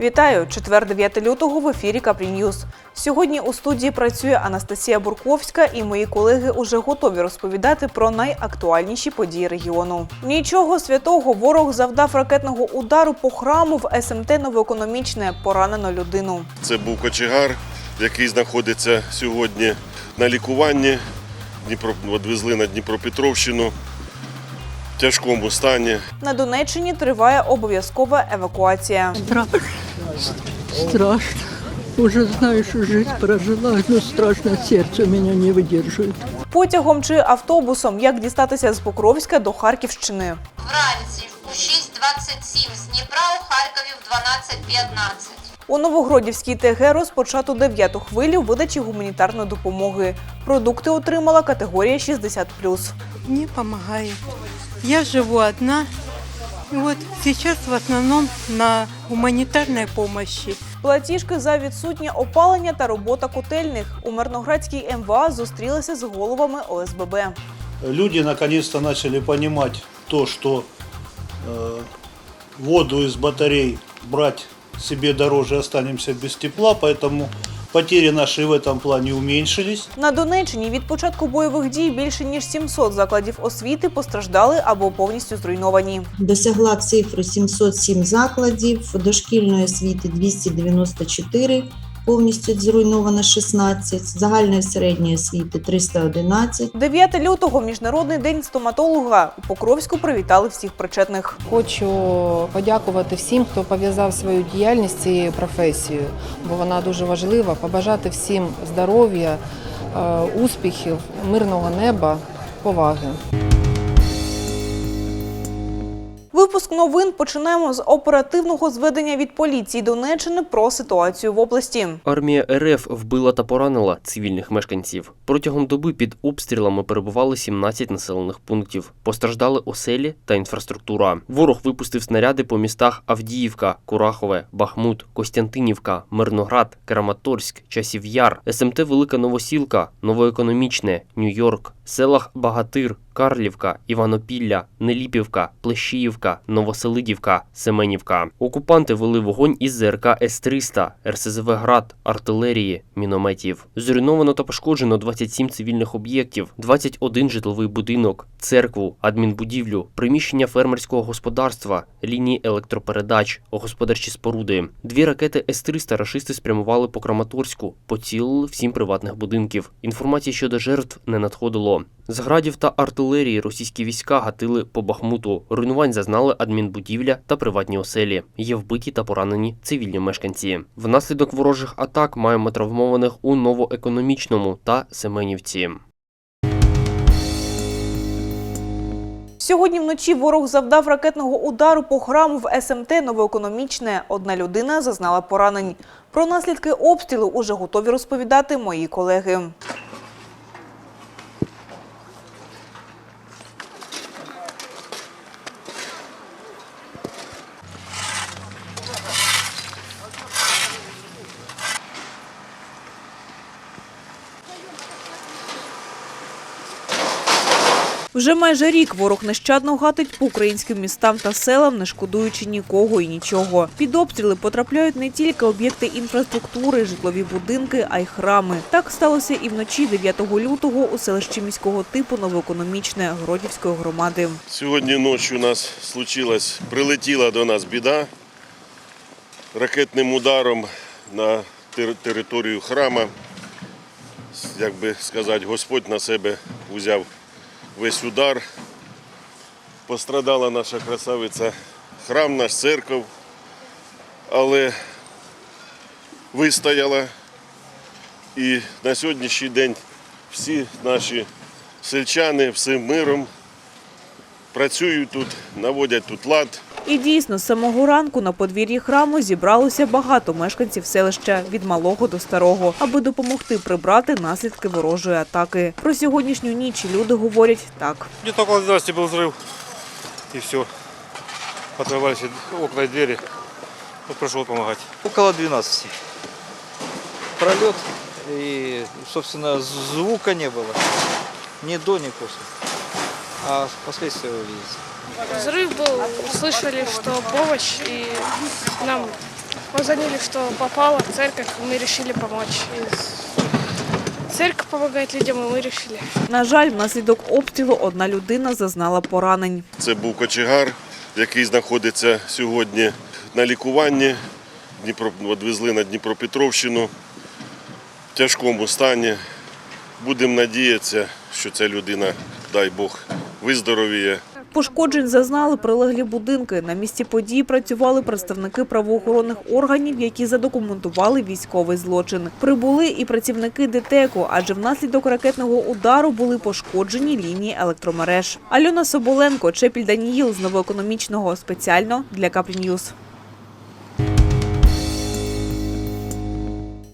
Вітаю! Четвер 9 лютого в ефірі Капрі Ньюз. Сьогодні у студії працює Анастасія Бурковська, і мої колеги уже готові розповідати про найактуальніші події регіону. Нічого святого ворог завдав ракетного удару по храму в СМТ Новоекономічне. Поранено людину. Це був кочегар, який знаходиться сьогодні на лікуванні. Дніпро відвезли на Дніпропетровщину в тяжкому стані. На Донеччині триває обов'язкова евакуація. Страшно. Страшно. Уже знаю, что жизнь прожила, но страшно сердце меня не выдерживает. Потягом чи автобусом як дістатися з Покровська до Харківщини. Вранці у 6.27 з Дніпра у Харкові в 12.15. У Новогродівській ТГ розпочато дев'яту хвилю видачі гуманітарної допомоги. Продукти отримала категорія 60+. Мне помогает. Я живу одна. И вот сейчас в основном на гуманитарной помощи. Платіжки за відсутнє опалення та робота котельних. У Мирноградській МВА зустрілися з головами ОСББ. люди наконец-то начали понимать то, что э, воду из батарей брать себе дороже останемся без тепла, поэтому потери наши в этом плане уменьшились. На Донеччині від початку бойових дій більше ніж 700 закладів освіти постраждали або повністю зруйновані. досягла цифри 707 закладів, дошкільної освіти 294, повністю зруйновано 16, загальної середньої освіти 311. 9 лютого міжнародний день стоматолога. У Покровську привітали всіх причетних. Хочу подякувати всім, хто пов'язав свою діяльність з цією професією, бо вона дуже важлива. Побажати всім здоров'я, е, успіхів, мирного неба, поваги. Випуск новин починаємо з оперативного зведення від поліції Донеччини про ситуацію в області. Армія РФ вбила та поранила цивільних мешканців. Протягом доби під обстрілами перебували 17 населених пунктів. Постраждали оселі та інфраструктура. Ворог випустив снаряди по містах Авдіївка, Курахове, Бахмут, Костянтинівка, Мирноград, Краматорськ, Часів Яр, СМТ Велика Новосілка, Новоекономічне, Нью-Йорк, селах Багатир, Карлівка, Іванопілля, Неліпівка, Плещіївка, Новоселидівка, Семенівка. Окупанти вели вогонь із ЗРК С-300, РСЗВ «Град», артилерії, мінометів. Зруйновано та пошкоджено 27 цивільних об'єктів, 21 житловий будинок, церкву, адмінбудівлю, приміщення фермерського господарства, лінії електропередач, господарчі споруди. Дві ракети С-300 рашисти спрямували по Краматорську, поцілили в сім приватних будинків. Інформації щодо жертв не надходило. З градів та артилерії російські війська гатили по Бахмуту. Руйнувань зазнали адмінбудівля та приватні оселі. Є вбиті та поранені цивільні мешканці. Внаслідок ворожих атак маємо травмованих у новоекономічному та Семенівці. Сьогодні вночі ворог завдав ракетного удару по храму в СМТ Новоекономічне. Одна людина зазнала поранень. Про наслідки обстрілу уже готові розповідати мої колеги. Вже майже рік ворог нещадно гатить по українським містам та селам, не шкодуючи нікого і нічого. Під обстріли потрапляють не тільки об'єкти інфраструктури, житлові будинки, а й храми. Так сталося і вночі 9 лютого у селищі міського типу Новоекономічне Городівської громади. Сьогодні ночі у нас случилось, прилетіла до нас біда ракетним ударом на територію храма. Як би сказати, Господь на себе взяв весь удар. Пострадала наша красавиця храм, наш церков, але вистояла. І на сьогоднішній день всі наші сельчани всім миром працюють тут, наводять тут лад. І дійсно, з самого ранку на подвір'ї храму зібралося багато мешканців селища від малого до старого, аби допомогти прибрати наслідки ворожої атаки. Про сьогоднішню ніч люди говорять так. Где-то около 12 был взрыв. И все. Отрывались окна и двери. Вот пришел помогать. Около 12. Пролет и, собственно, звука не было. Ни до, ни после. А последствия вы видите. Взрыв был, слышали, что помощь, и нам позвонили, что попало в церковь, и мы решили помочь. И церковь помогает людям, и мы решили. На жаль, внаслідок обстрілу одна людина зазнала поранень. Це був кочегар, який знаходиться сьогодні на лікуванні. Дніпро, відвезли на Дніпропетровщину в тяжкому стані. Будемо надіятися, що ця людина, дай Бог, виздоровіє. Пошкоджень зазнали прилеглі будинки. На місці події працювали представники правоохоронних органів, які задокументували військовий злочин. Прибули і працівники ДТЕКу, адже внаслідок ракетного удару були пошкоджені лінії електромереж. Альона Соболенко, Чепіль Даніїл з новоекономічного спеціально для Капріньюз.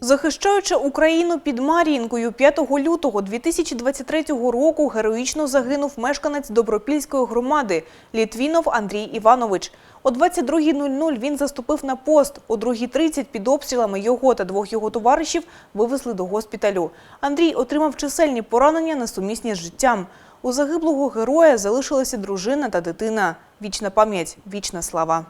Захищаючи Україну під Мар'їнкою 5 лютого 2023 року героїчно загинув мешканець Добропільської громади Літвінов Андрій Іванович. О 22.00 він заступив на пост. О 2.30 під обстрілами його та двох його товаришів вивезли до госпіталю. Андрій отримав чисельні поранення несумісні з життям. У загиблого героя залишилася дружина та дитина. Вічна пам'ять, вічна слава.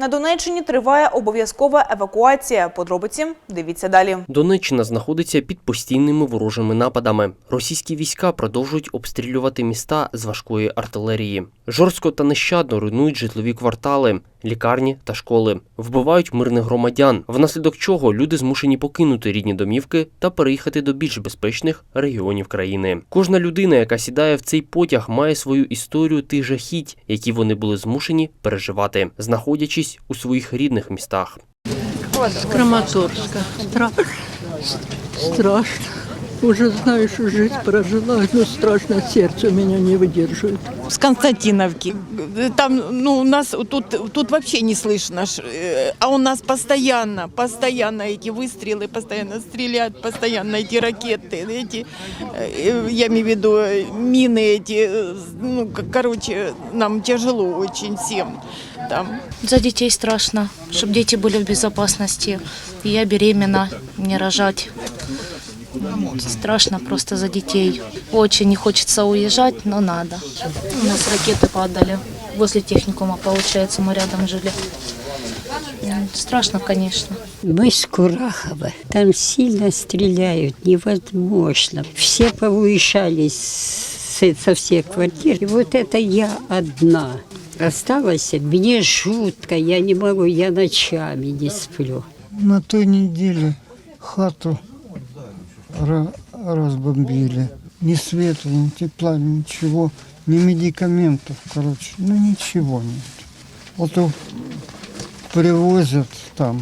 На Донеччині триває обов'язкова евакуація. Подробиці дивіться далі. Донеччина знаходиться під постійними ворожими нападами. Російські війська продовжують обстрілювати міста з важкої артилерії. Жорстко та нещадно руйнують житлові квартали, лікарні та школи, вбивають мирних громадян, внаслідок чого люди змушені покинути рідні домівки та переїхати до більш безпечних регіонів країни. Кожна людина, яка сідає в цей потяг, має свою історію тих жахіть, які вони були змушені переживати, знаходячись у своїх рідних містах. С Краматорска. Страшно. Страшно. Уже знаю, что жизнь прожила, но страшно, сердце меня не выдерживает. с Константиновки. Там, ну, у нас тут, тут вообще не слышно. э, А у нас постоянно, постоянно эти выстрелы, постоянно стреляют, постоянно эти ракеты, эти, э, я имею в виду, мины эти. э, Ну, короче, нам тяжело очень всем там. За детей страшно, чтобы дети были в безопасности. Я беременна, не рожать. Страшно просто за детей. Очень не хочется уезжать, но надо. У нас ракеты падали. Возле техникума, получается, мы рядом жили. М, Страшно, конечно. Мы с Курахова. Там сильно стреляют, невозможно. Все повыезжали с- со всех квартир. И вот это я одна. Осталась, мне жутко, я не могу, я ночами не сплю. На той неделе хату разбомбили. Ни света, ни тепла, ничего, ни медикаментов, короче, ну ничего нет. Вот привозят там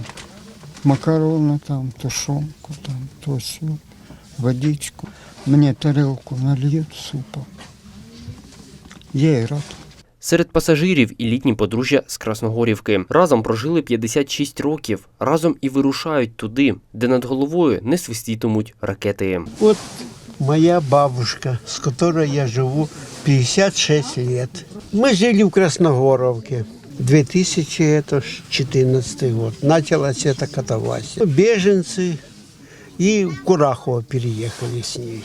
макароны, там тушенку, там то все, водичку. Мне тарелку нальют супа. Я и рад. Серед пасажирів і літні подружжя з Красногорівки разом прожили 56 років. Разом і вирушають туди, де над головою не свистітимуть ракети. Вот моя бабушка, с которой я живу 56 лет. Мы жили в Красногоровке. 2014 год. Началась эта катавасия. Беженцы и в Курахово переехали с ней.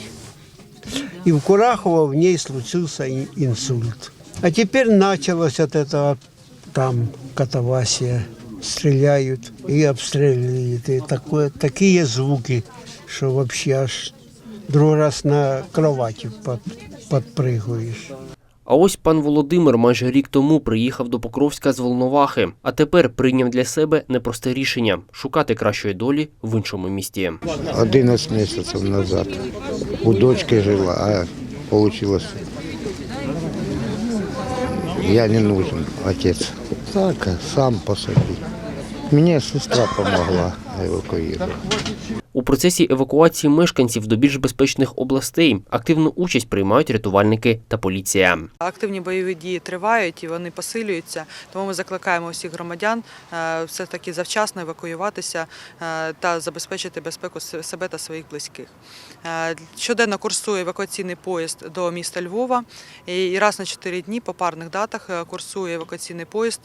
И в Курахово в ней случился и- инсульт. А теперь началась от этого там катавасия. Стреляют и обстреливают. И такое, такие звуки, что вообще аж другой раз на кровати под, подпрыгиваешь. А ось пан Володимир майже рік тому приїхав до Покровська з Волновахи, а тепер прийняв для себе непросте рішення шукати кращої долі в іншому місті. 11 месяцев назад у дочки жила, а получилось, я не нужен, отец. Так, сам по собі. Мне сестра помогла эвакуировать. У процесі евакуації мешканців до більш безпечних областей активну участь приймають рятувальники та поліція. Активні бойові дії тривають і вони посилюються. Тому ми закликаємо усіх громадян е, все таки завчасно евакуюватися е, та забезпечити безпеку себе та своїх близьких. Е, Щоденно курсує евакуаційний поїзд до міста Львова і раз на 4 дні по парних датах курсує евакуаційний поїзд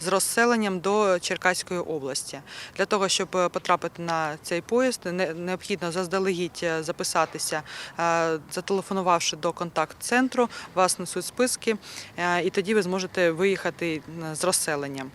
з розселенням до Черкаської області. Для того, щоб потрапити на цей поїзд, необхідно заздалегідь е, записатися, е, зателефонувавши до контакт-центру, вас несуть списки, е, і тоді ви зможете виїхати з розселенням.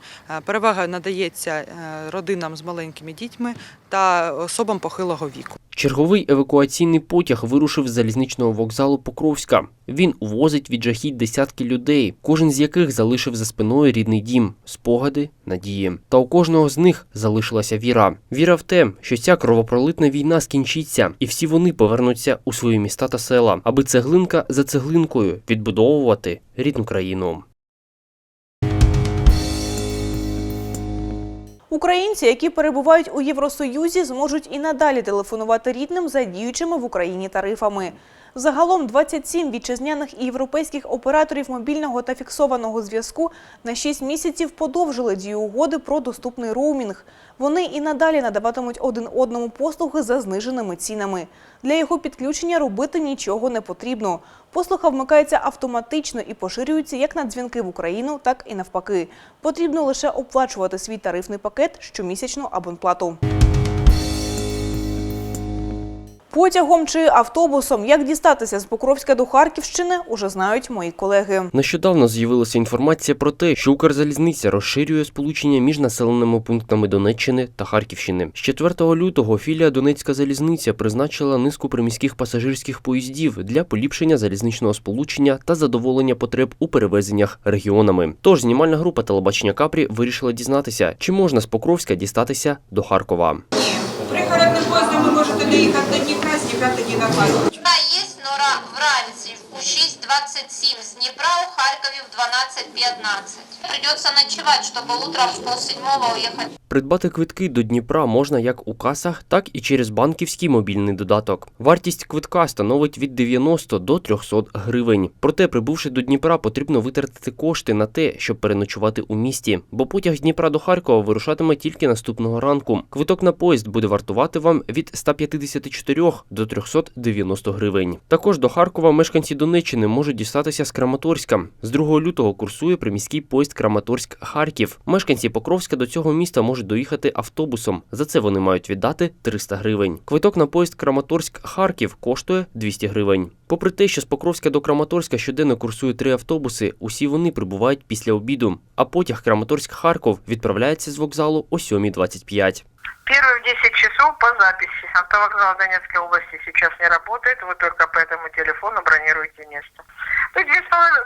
Перевага надається родинам з маленькими дітьми та особам похилого віку. Черговий евакуаційний потяг вирушив з залізничного вокзалу Покровська. Він увозить від жахіть десятки людей, кожен з яких залишив за спиною рідний дім, спогади, надії. Та у кожного з них залишилася віра. Віра в те, що ця кровопролитна війна скінчиться, і всі вони повернуться у свої міста та села, аби цеглинка за цеглинкою відбудовувати рідну країну. Українці, які перебувають у Євросоюзі, зможуть і надалі телефонувати рідним за діючими в Україні тарифами. Загалом 27 вітчизняних і європейських операторів мобільного та фіксованого зв'язку на 6 місяців подовжили дію угоди про доступний роумінг. Вони і надалі надаватимуть один одному послуги за зниженими цінами. Для його підключення робити нічого не потрібно. Послуга вмикається автоматично і поширюється як на дзвінки в Україну, так і навпаки. Потрібно лише оплачувати свій тарифний пакет щомісячну абонплату. Потягом чи автобусом, як дістатися з Покровська до Харківщини, уже знають мої колеги. Нещодавно з'явилася інформація про те, що Укрзалізниця розширює сполучення між населеними пунктами Донеччини та Харківщини. З 4 лютого філія Донецька залізниця призначила низку приміських пасажирських поїздів для поліпшення залізничного сполучення та задоволення потреб у перевезеннях регіонами. Тож знімальна група телебачення Капрі вирішила дізнатися, чи можна з Покровська дістатися до Харкова. Приходним поїздом доїхати до Дніпра, з Дніпра тоді на Харків. Дніпра є, но ра- вранці у 6.27 з Дніпра у Харкові в 12.15. Придется ночевать, чтобы утром в полседьмого уехать. Придбати квитки до Дніпра можна як у касах, так і через банківський мобільний додаток. Вартість квитка становить від 90 до 300 гривень. Проте, прибувши до Дніпра, потрібно витратити кошти на те, щоб переночувати у місті, бо потяг з Дніпра до Харкова вирушатиме тільки наступного ранку. Квиток на поїзд буде вартувати вам від 154 до 390 гривень. Також до Харкова мешканці Донеччини можуть дістатися з Краматорська. З 2 лютого курсує приміський поїзд Краматорськ-Харків. Мешканці Покровська до цього міста можуть доїхати автобусом. За це вони мають віддати 300 гривень. Квиток на поїзд Краматорськ-Харків коштує 200 гривень. Попри те, що з Покровська до Краматорська щоденно курсує три автобуси, усі вони прибувають після обіду. А потяг Краматорськ-Харков відправляється з вокзалу о 7.25. Первый в 10 часов по записи. Автовокзал Донецкой области сейчас не работает. Вы только по этому телефону бронируете место. То есть две с половиной-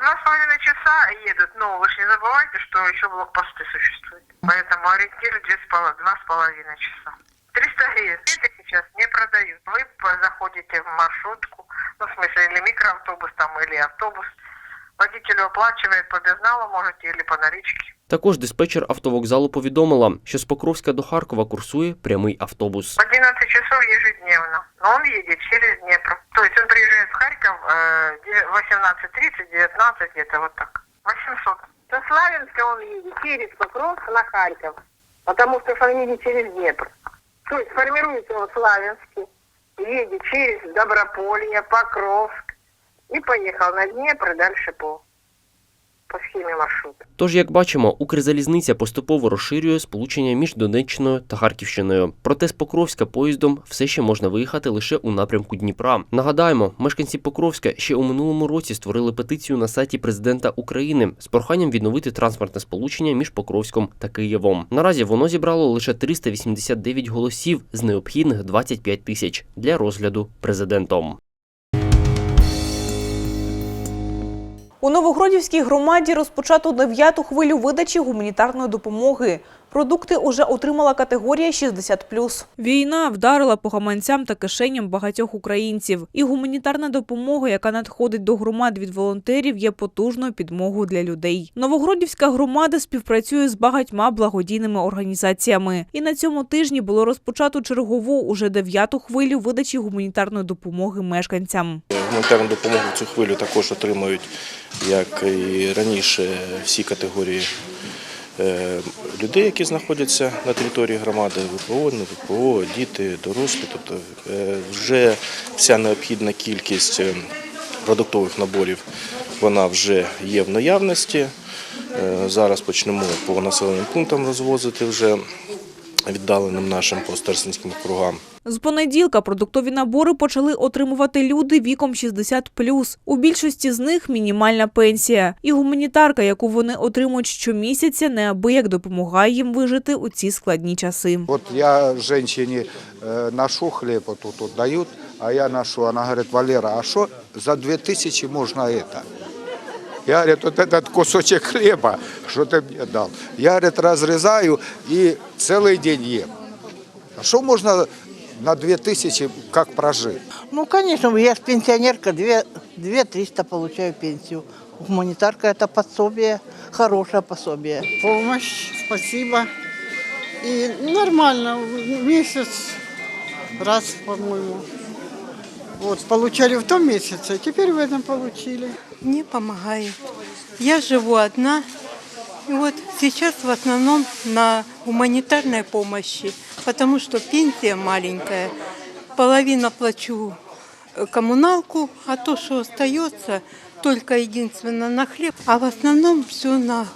часа едут. Но вы же не забывайте, что еще блокпосты существуют. Поэтому ориентир две два с половиной часа. 300 гривен. Это сейчас не продают. Вы заходите в маршрутку, ну, в смысле, или микроавтобус там, или автобус. Водителю оплачивает по безналу, можете, или по наличке. Також диспетчер автовокзалу повідомила, що з Покровська до Харкова курсує прямий автобус. 11 часов ежедневно. Но он едет через Днепр. То есть он приезжает в Харьков э, де- 18.30, 19, где-то вот так. 800. Со Славянска он едет через Покровск на Харьков, потому что он через Днепр. То есть формируется он в Славянске, едет через Доброполье, Покровск и поехал на Днепр дальше по, по схеме маршрута. Тож, як бачимо, Укрзалізниця поступово розширює сполучення між Донеччиною та Харківщиною. Проте з Покровська поїздом все ще можна виїхати лише у напрямку Дніпра. Нагадаємо, мешканці Покровська ще у минулому році створили петицію на сайті президента України з проханням відновити транспортне сполучення між Покровськом та Києвом. Наразі воно зібрало лише 389 голосів з необхідних 25 тисяч для розгляду президентом. У Новогродівській громаді розпочато дев'яту хвилю видачі гуманітарної допомоги. Продукти уже отримала категорія 60+. Війна вдарила по гаманцям та кишеням багатьох українців. І гуманітарна допомога, яка надходить до громад від волонтерів, є потужною підмогою для людей. Новогродівська громада співпрацює з багатьма благодійними організаціями. І на цьому тижні було розпочато чергову уже дев'яту хвилю видачі гуманітарної допомоги мешканцям. Гуманітарну допомогу цю хвилю також отримують, як і раніше, всі категорії людей, які знаходяться на території громади, ВПО, не ВПО, діти, дорослі. Тобто е, вже вся необхідна кількість е, продуктових наборів вона вже є в наявності. Е, Зараз почнемо по населеним пунктам розвозити вже віддаленим нашим по старостинським округам. З понеділка продуктові набори почали отримувати люди віком 60+. У більшості з них мінімальна пенсія. І гуманітарка, яку вони отримують щомісяця, неабияк допомагає їм вижити у ці складні часи. Вот я женщине э, ношу вот тут вот дают, а я ношу. Она говорит, Валера, а что за 2000 можно это? Я, говорит, вот этот кусочек хлеба, что ты мне дал, я, говорит, разрезаю и целый день ем. А что можно на 2000 как прожить? Ну, конечно, я же пенсионерка, 2, 2 300 получаю пенсию. Гуманитарка – это пособие, хорошее пособие. Помощь, спасибо. И нормально, месяц раз, по-моему. Вот, получали в том месяце, теперь в этом получили. Не помогает. Я живу одна. И вот сейчас в основном на гуманитарной помощи, потому что пенсия маленькая. Половина плачу э, коммуналку, а то, что остается, только единственно на хлеб, а в основном все на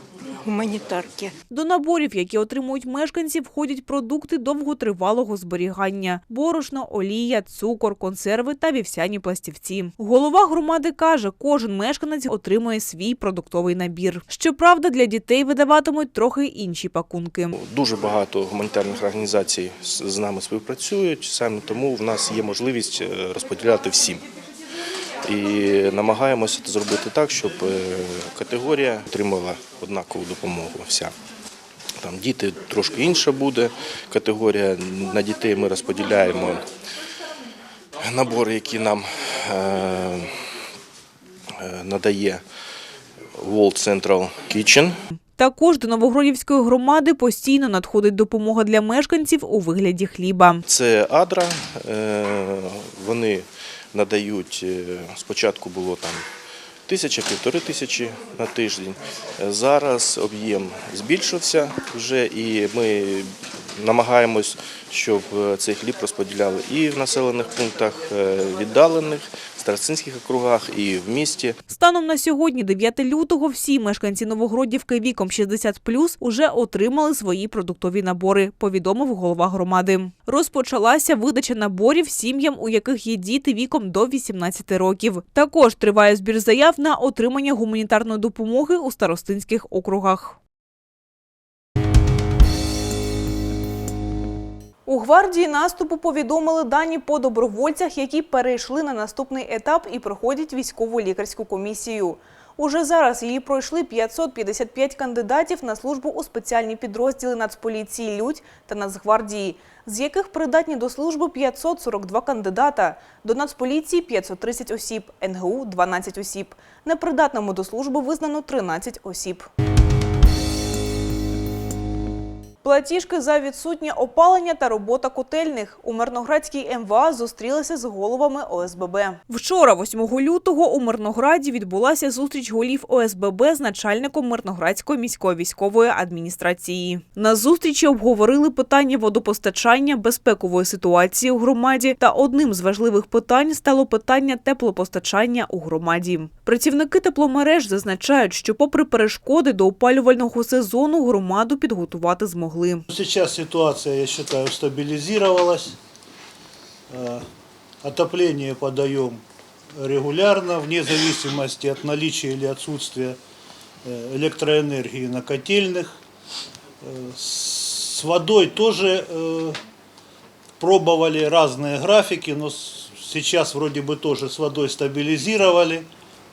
гуманитарке. До наборів, які отримують мешканці, входять продукти довготривалого зберігання: борошно, олія, цукор, консерви та вівсяні пластівці. Голова громади каже, кожен мешканець отримує свій продуктовий набір. Щоправда, для дітей видаватимуть трохи інші пакунки. Дуже багато гуманітарних організацій з з нами співпрацюють, саме тому в нас є можливість е, розподіляти всім. І намагаємося зробити так, щоб е, категорія отримала однакову допомогу. Вся. Там діти трошки інша буде категорія. На дітей ми розподіляємо набори, які нам е, е, надає World Central Kitchen. Також до Новогродівської громади постійно надходить допомога для мешканців у вигляді хліба. Це Адра. Вони надають е, спочатку було там тисяча, півтори тисячі на тиждень. Е, Зараз об'єм збільшився вже, і ми намагаємось, щоб е, цей хліб розподіляли і в населених пунктах віддалених, старостинських округах, і в місті. Станом на сьогодні, 9 лютого, всі мешканці Новогродівки віком 60+, уже отримали свої продуктові набори, повідомив голова громади. Розпочалася видача наборів сім'ям, у яких є діти віком до 18 років. Також триває збір заяв на отримання гуманітарної допомоги у старостинських округах. У гвардії наступу повідомили дані по добровольцях, які перейшли на наступний етап і проходять військову лікарську комісію. Уже зараз її пройшли 555 кандидатів на службу у спеціальні підрозділи Нацполіції Людь та Нацгвардії, з яких придатні до служби 542 кандидата, до Нацполіції 530 осіб, НГУ – 12 осіб. Непридатними до служби визнано 13 осіб. Платіжки за відсутнє опалення та робота котельних. У Мирноградській МВА зустрілися з головами ОСББ. Вчора, 8 лютого, у Мирнограді відбулася зустріч голів ОСББ з начальником Мирноградської міської військової адміністрації. На зустрічі обговорили питання водопостачання, безпекової ситуації у громаді. Та одним з важливих питань стало питання теплопостачання у громаді. Працівники тепломереж зазначають, що, попри перешкоди до опалювального сезону, громаду підготувати змогли. Сейчас ситуация, я считаю, стабилизировалась. Э, Отопление подаем регулярно, вне зависимости от наличия или отсутствия э, электроэнергии на котельных. Э, С водой тоже пробовали разные графики, но сейчас вроде бы тоже с водой стабилизировали.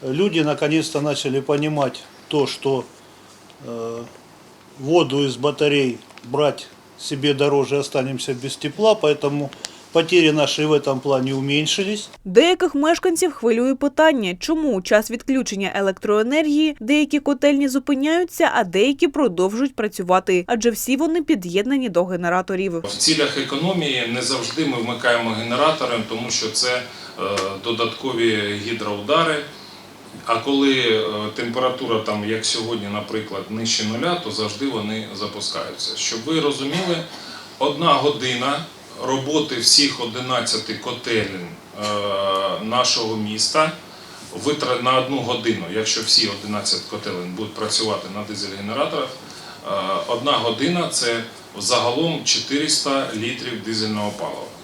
Люди наконец-то начали понимать то, что воду из батарей брать себе дороже, останемся без тепла, поэтому потери наши в этом плане уменьшились. Деяких мешканців хвилює питання, чому у час відключення електроенергії деякі котельні зупиняються, а деякі продовжують працювати, адже всі вони під'єднані до генераторів. В цілях економії не завжди ми вмикаємо генератори, тому що це е, додаткові гідроудари. А коли е, температура, там, як сьогодні, наприклад, нижче нуля, то завжди вони запускаються. Щоб ви розуміли, одна година роботи всіх 11 котелень нашого міста на одну годину, якщо всі 11 котелень будуть працювати на дизель-генераторах, е, одна година це загалом 400 літрів дизельного палива.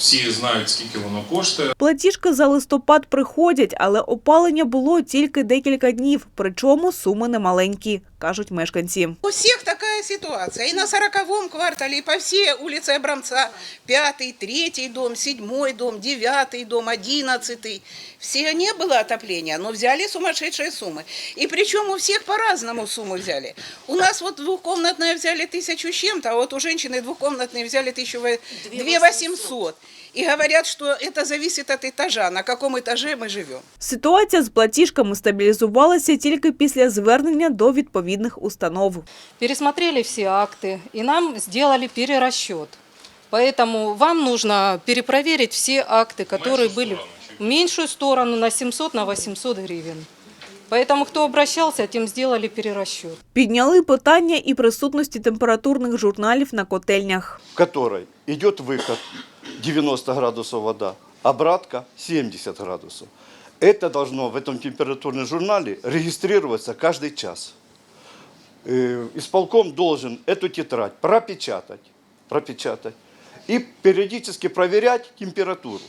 Всі знають, скільки воно коштує. Платіжки за листопад приходять, але опалення було тільки декілька днів, причому суми немаленькі, кажуть мешканці. У всех такая ситуация. И на сороковом квартале, и по всей улице Абрамца. Пятый, третий дом, седьмой дом, девятый дом, одиннадцатый. Все не было отопления, но взяли сумасшедшие суммы. И причем у всех по-разному суммы взяли. У нас вот двухкомнатная взяли тысячу с чем-то, а вот у женщины двухкомнатные взяли тысячу две восемьсот. И говорят, что это зависит от этажа, на каком этаже мы живем. Ситуація з платіжками стабілізувалася тільки після звернення до відповідних установ. пересмотрели все акты и нам сделали перерасчет. Поэтому вам нужно перепроверить все акты, которые были в меньшую сторону на 700, на 800 гривен. Поэтому кто обращался, тем сделали перерасчет. Підняли питання і присутності температурних журналів на котельнях. в которой идет выход 90 градусов вода, обратка 70 градусов. Это должно в этом температурном журнале регистрироваться каждый час. Э, Исполком должен эту тетрадь пропечатать, пропечатать и периодически проверять температуру.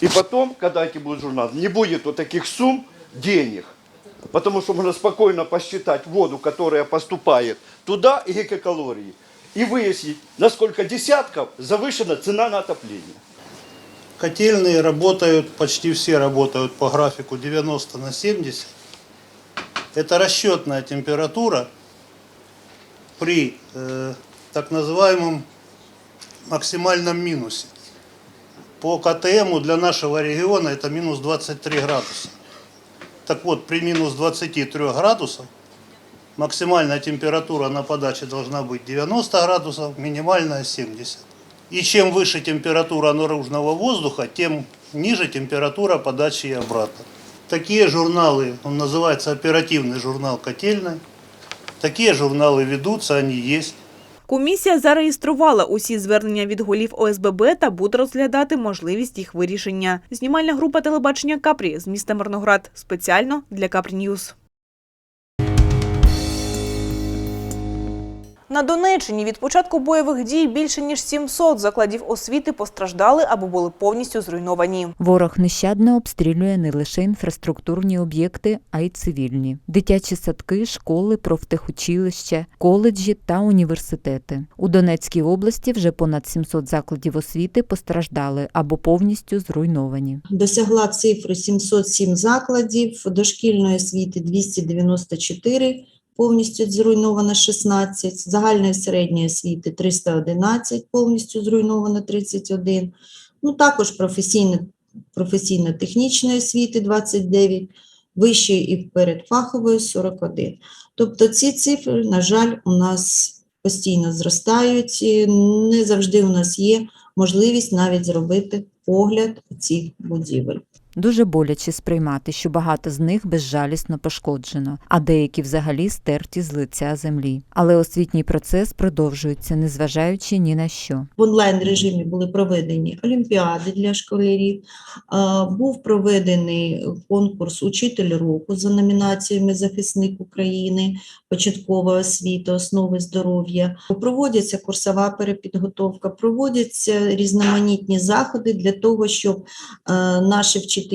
И потом, когда эти будут журналы, не будет вот таких сумм денег, потому что можно спокойно посчитать воду, которая поступает туда и гигакалории, и выяснить, на сколько десятков завышена цена на отопление. Котельные работают, почти все работают по графику 90 на 70. Это расчетная температура при э, так называемом максимальном минусе. По КТМу для нашего региона это минус 23 градуса. Так вот, при минус 23 градусов максимальная температура на подаче должна быть 90 градусов, минимальная 70. И чем выше температура наружного воздуха, тем ниже температура подачи и обратно. Такие журналы, он называется оперативный журнал котельной. Такие журналы ведутся, они есть. Комісія зареєструвала усі звернення від голів ОСББ та буде розглядати можливість їх вирішення. Знімальна група телебачення Капрі з міста Мирноград спеціально для Капрі Ньюз. На Донеччині від початку бойових дій більше ніж 700 закладів освіти постраждали або були повністю зруйновані. Ворог нещадно обстрілює не лише інфраструктурні об'єкти, а й цивільні: дитячі садки, школи, профтехучилища, коледжі та університети. У Донецькій області вже понад 700 закладів освіти постраждали або повністю зруйновані. Досягла цифри 707 закладів, дошкільної освіти 294, повністю зруйновано 16, загальної середньої освіти 311, повністю зруйновано 31. Ну, також професійно, професійно-технічної освіти 29, вищої і передфахової 41. Тобто ці цифри, на жаль, у нас постійно зростають, і не завжди у нас є можливість навіть зробити огляд цих будівель. Дуже боляче сприймати, що багато з них безжалісно пошкоджено, а деякі взагалі стерті з лиця землі. Але освітній процес продовжується, незважаючи ні на що. В онлайн режимі були проведені олімпіади для школярів. Був проведений конкурс Учитель року за номінаціями Захисник України, початкова освіта, основи здоров'я. Проводиться курсова перепідготовка, проводяться різноманітні заходи для того, щоб е, наші вчителі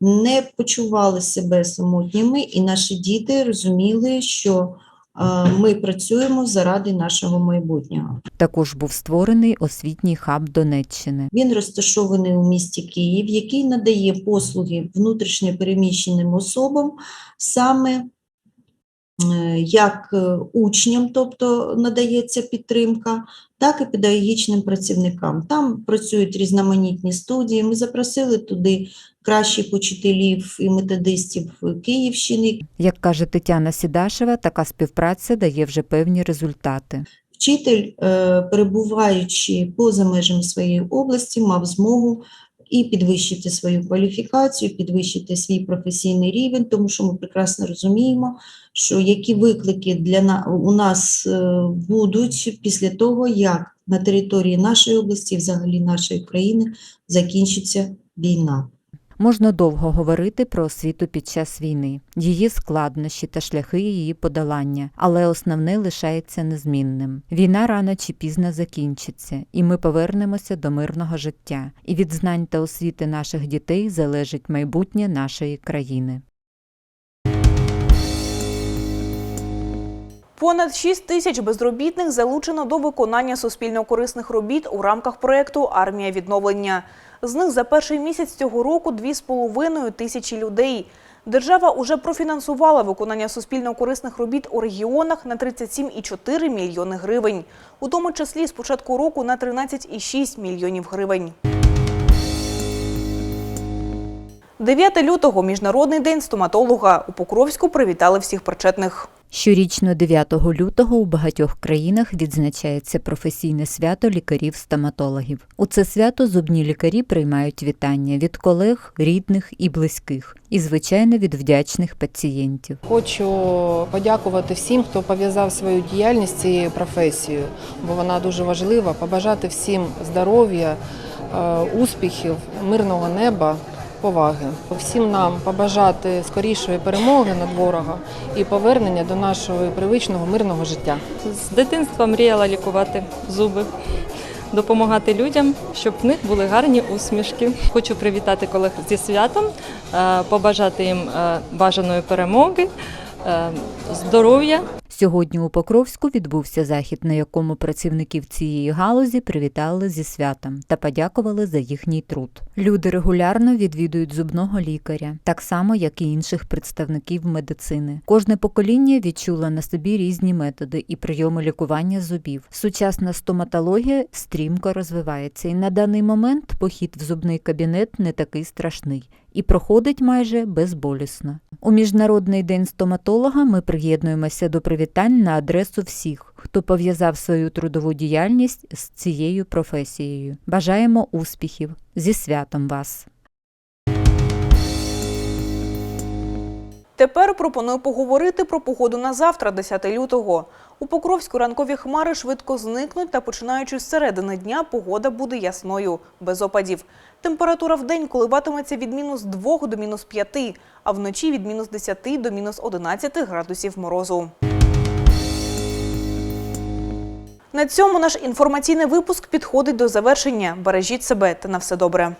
не почували себе самотніми, і наші діти розуміли, що е, ми працюємо заради нашого майбутнього. Також був створений освітній хаб Донеччини. Він розташований у місті Київ, який надає послуги внутрішньо переміщеним особам саме як е, учням, тобто надається підтримка, так і педагогічним працівникам. Там працюють різноманітні студії. Ми запросили туди кращих учителів і методистів Київщини. Як каже Тетяна Сідашева, така співпраця дає вже певні результати. Вчитель, е, перебуваючи поза межами своєї області, мав змогу і підвищити свою кваліфікацію, підвищити свій професійний рівень, тому що ми прекрасно розуміємо, що які виклики для на, у нас е, будуть після того, як на території нашої області, взагалі нашої країни, закінчиться війна. Можна довго говорити про освіту під час війни, її складнощі та шляхи її подолання, але основне лишається незмінним. Війна рано чи пізно закінчиться, і ми повернемося до мирного життя. І від знань та освіти наших дітей залежить майбутнє нашої країни. Понад 6 тисяч безробітних залучено до виконання суспільно-корисних робіт у рамках проєкту Армія відновлення. З них за перший місяць цього року 2,5 тисячі людей. Держава уже профінансувала виконання суспільно-корисних робіт у регіонах на 37,4 мільйони гривень, у тому числі з початку року на 13,6 мільйонів гривень. 9 лютого – Міжнародний день стоматолога. У Покровську привітали всіх причетних. Щорічно 9 лютого у багатьох країнах відзначається професійне свято лікарів-стоматологів. У це свято зубні лікарі приймають вітання від колег, рідних і близьких, і, звичайно, від вдячних пацієнтів. Хочу подякувати всім, хто пов'язав свою діяльність цією професією, бо вона дуже важлива. Побажати всім здоров'я, е, успіхів, мирного неба. Поваги всім нам побажати скорішої перемоги над ворогом і повернення до нашого привичного мирного життя. З дитинства мріяла лікувати зуби, допомагати людям, щоб в них були гарні усмішки. Хочу привітати колег зі святом, е, побажати їм е, бажаної перемоги, е, здоров'я. Сьогодні у Покровську відбувся захід, на якому працівників цієї галузі привітали зі святом та подякували за їхній труд. Люди регулярно відвідують зубного лікаря, так само як і інших представників медицини. Кожне покоління відчуло на собі різні методи і прийоми лікування зубів. Сучасна стоматологія стрімко розвивається, і на даний момент похід в зубний кабінет не такий страшний і проходить майже безболісно. У Міжнародний день стоматолога ми приєднуємося до привітань на адресу всіх, хто пов'язав свою трудову діяльність з цією професією. Бажаємо успіхів зі святом вас! Тепер пропоную поговорити про погоду на завтра, 10 лютого. У Покровську ранкові хмари швидко зникнуть та починаючи з середини дня погода буде ясною, без опадів. Температура в день коливатиметься від мінус 2 до мінус 5, а вночі від мінус 10 до мінус 11 градусів морозу. На цьому наш інформаційний випуск підходить до завершення. Бережіть себе та на все добре.